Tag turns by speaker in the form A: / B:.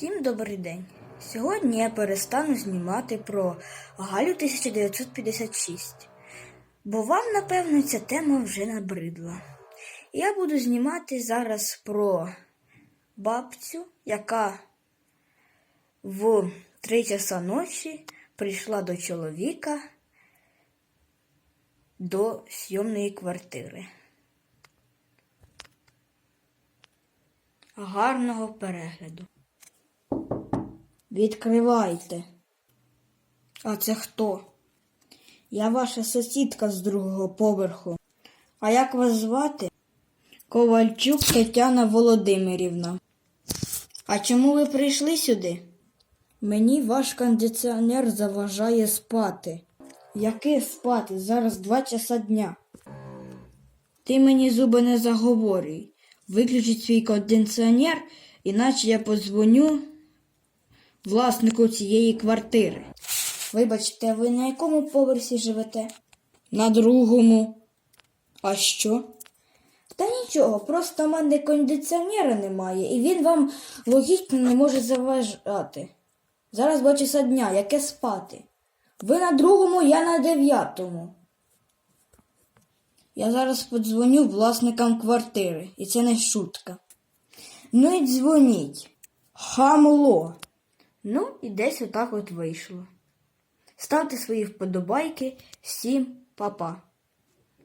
A: Всім добрий день. Сьогодні я перестану знімати про Галю 1956, бо вам, напевно, ця тема вже набридла. Я буду знімати зараз про бабцю, яка в три часа ночі прийшла до чоловіка до сйомної квартири. Гарного перегляду. Відкривайте. А це хто? Я ваша сусідка з другого поверху. А як вас звати? Ковальчук Тетяна Володимирівна. А чому ви прийшли сюди? Мені ваш кондиціонер заважає спати. Яке спати? Зараз два часа дня. Ти мені зуби не заговорюй. Виключіть свій кондиціонер, іначе я подзвоню власнику цієї квартири. Вибачте, ви на якому поверсі живете? На другому. А що? Та нічого, просто в мене кондиціонера немає, і він вам логічно не може заважати. Зараз два часа дня, яке спати? Ви на другому, я на дев'ятому. Я зараз подзвоню власникам квартири, і це не шутка. Ну і дзвоніть. Хамло. Ну, і десь отак от вийшло. Ставте свої вподобайки. Всім па-па.